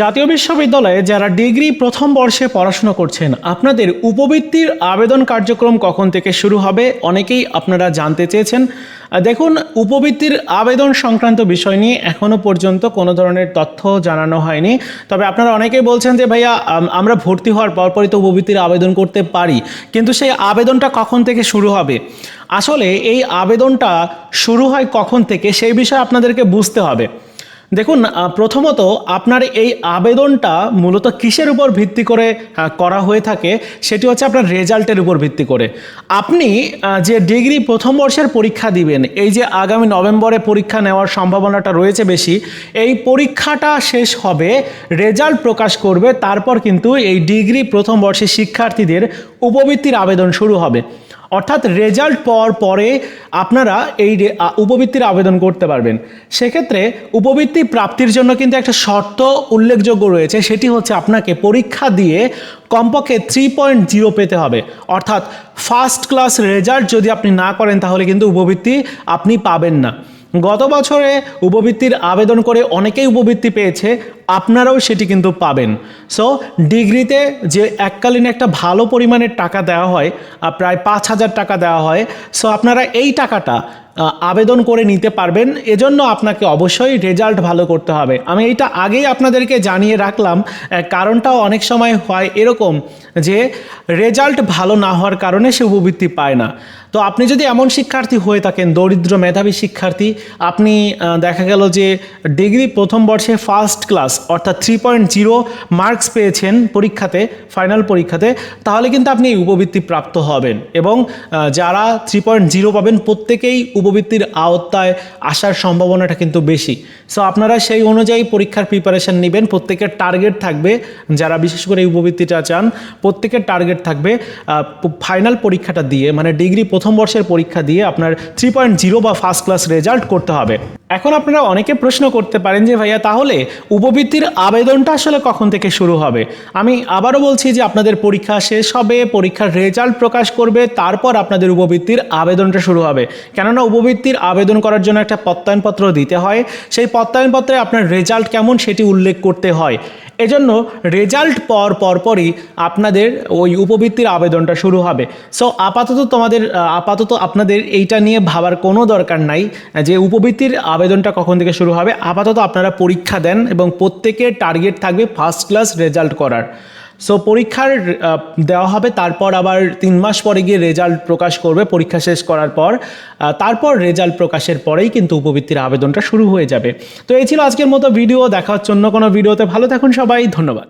জাতীয় বিশ্ববিদ্যালয়ে যারা ডিগ্রি প্রথম বর্ষে পড়াশোনা করছেন, আপনাদের উপবৃত্তির আবেদন কার্যক্রম কখন থেকে শুরু হবে? অনেকেই আপনারা জানতে চেয়েছেন। দেখুন, উপবৃত্তির আবেদন সংক্রান্ত বিষয় নিয়ে এখনও পর্যন্ত কোনো ধরনের তথ্য জানানো হয়নি। তবে আপনারা অনেকেই বলছেন যে, ভাইয়া আমরা ভর্তি হওয়ার পরপরই তো উপবৃত্তির আবেদন করতে পারি। কিন্তু সেই আবেদনটা কখন থেকে শুরু হবে? আসলে এই আবেদনটা শুরু হয় কখন থেকে? সেই বিষয়ে আপনাদেরকে বুঝতে হবে। দেখুন প্রথমত আপনার এই আবেদনটা মূলত কিসের উপর ভিত্তি করে করা হয়ে থাকে সেটি হচ্ছে আপনার রেজাল্টের উপর ভিত্তি করে। আপনি যে ডিগ্রি প্রথম বর্ষের পরীক্ষা দিবেন, এই যে আগামী নভেম্বরে পরীক্ষা নেওয়ার সম্ভাবনাটা রয়েছে বেশি, এই পরীক্ষাটা শেষ হবে, রেজাল্ট প্রকাশ করবে, তারপর কিন্তু এই ডিগ্রি প্রথম বর্ষের শিক্ষার্থীদের উপবৃত্তির আবেদন শুরু হবে। অর্থাৎ রেজাল্ট পাওয়ার পরে আপনারা এই উপবৃত্তির আবেদন করতে পারবেন। সেক্ষেত্রে উপবৃত্তি প্রাপ্তির জন্য কিন্তু একটা শর্ত উল্লেখযোগ্য রয়েছে। সেটি হচ্ছে আপনাকে পরীক্ষা দিয়ে কমপক্ষে থ্রি পয়েন্ট জিরো পেতে হবে। অর্থাৎ ফার্স্ট ক্লাস রেজাল্ট যদি আপনি না করেন তাহলে কিন্তু উপবৃত্তি আপনি পাবেন না। গত বছরে উপবৃত্তির আবেদন করে অনেকেই উপবৃত্তি পেয়েছে, আপনারাও সেটি কিন্তু পাবেন। সো ডিগ্রিতে যে এককালীন একটা ভালো পরিমাণের টাকা দেওয়া হয় প্রায় পাঁচ হাজার টাকা দেওয়া হয় সো আপনারা এই টাকাটা আবেদন করে নিতে পারবেন। এজন্য আপনাকে অবশ্যই রেজাল্ট ভালো করতে হবে। আমি এইটা আগেই আপনাদেরকে জানিয়ে রাখলাম কারণটাও অনেক সময় হয় এরকম যে রেজাল্ট ভালো না হওয়ার কারণে সে উপবৃত্তি পায় না। তো আপনি যদি এমন শিক্ষার্থী হয়ে থাকেন, দরিদ্র মেধাবী শিক্ষার্থী, আপনি দেখা গেল যে ডিগ্রি প্রথম বর্ষে ফার্স্ট ক্লাস অর্থাৎ থ্রি পয়েন্ট জিরো মার্কস পেয়েছেন পরীক্ষাতে ফাইনাল পরীক্ষাতে, তাহলে কিন্তু আপনি এই উপবৃত্তি প্রাপ্ত হবেন। এবং যারা থ্রি পয়েন্ট জিরো পাবেন, প্রত্যেকেই উপবৃত্তির আওতায় আসার সম্ভাবনাটা কিন্তু বেশি। সো আপনারা সেই অনুযায়ী পরীক্ষার প্রিপারেশন নেবেন। প্রত্যেকের টার্গেট থাকবে, যারা বিশেষ করে এই উপবৃত্তিটা চান, প্রত্যেকের টার্গেট থাকবে ফাইনাল পরীক্ষাটা দিয়ে মানে ডিগ্রি প্রথম বর্ষের পরীক্ষা দিয়ে আপনার থ্রি পয়েন্ট জিরো বা ফার্স্ট ক্লাস রেজাল্ট করতে হবে। এখন আপনারা অনেকে প্রশ্ন করতে পারেন যে ভাইয়া, তাহলে উপবৃত্তির আবেদনটা আসলে কখন থেকে শুরু হবে? আমি আবারও বলছি যে আপনাদের পরীক্ষা শেষ হবে, পরীক্ষার রেজাল্ট প্রকাশ করবে, তারপর আপনাদের উপবৃত্তির আবেদনটা শুরু হবে। কেননা উপবৃত্তির আবেদন করার জন্য একটা প্রত্যয়নপত্র দিতে হয়। সেই প্রত্যয়নপত্রে আপনার রেজাল্ট কেমন সেটি উল্লেখ করতে হয়। এজন্য রেজাল্ট পর পরপরই আপনাদের ওই উপবৃত্তির আবেদনটা শুরু হবে। সো আপাতত তোমাদের আপাতত আপনাদের এইটা নিয়ে ভাবার কোনো দরকার নাই যে উপবৃত্তির আবেদনটা কখন থেকে শুরু হবে? আপাতত আপনারা পরীক্ষা দেন এবং প্রত্যেকের টার্গেট থাকবে ফার্স্ট ক্লাস রেজাল্ট করার। সো পরীক্ষার দেওয়া হবে, তারপর আবার তিন মাস পরে গিয়ে রেজাল্ট প্রকাশ করবে, পরীক্ষা শেষ করার পর তারপর রেজাল্ট প্রকাশের পরেই কিন্তু উপবৃত্তির আবেদনটা শুরু হয়ে যাবে। তো, এই ছিল আজকের মতো ভিডিও দেখা হচ্ছে অন্য কোনো ভিডিওতে ভালো থাকুন সবাই, ধন্যবাদ।